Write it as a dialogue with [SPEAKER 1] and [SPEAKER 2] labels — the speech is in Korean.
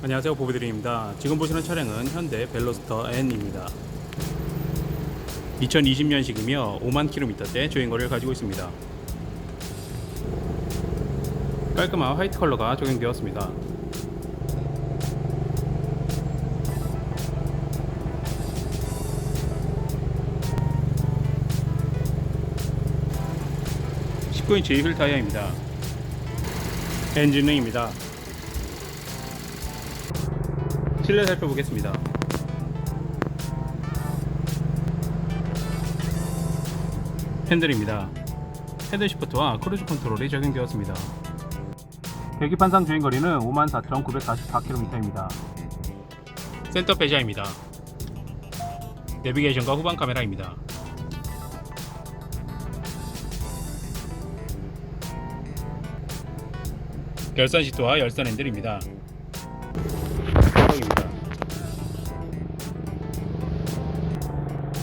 [SPEAKER 1] 안녕하세요 보배드림입니다. 지금 보시는 차량은 현대 벨로스터 N입니다. 2020년식이며 5만 킬로미터대 주행거리를 가지고 있습니다. 깔끔한 화이트 컬러가 적용되었습니다. (19인치) 휠 타이어입니다. 엔진능입니다 실내 살펴보겠습니다. 핸들입니다. 헤드 시프트와 크루즈 컨트롤이 적용되었습니다. 계기판상 주행거리는 54,944km입니다. 센터 배자입니다. 내비게이션과 후방 카메라입니다. 열선 시트와 열선 핸들입니다.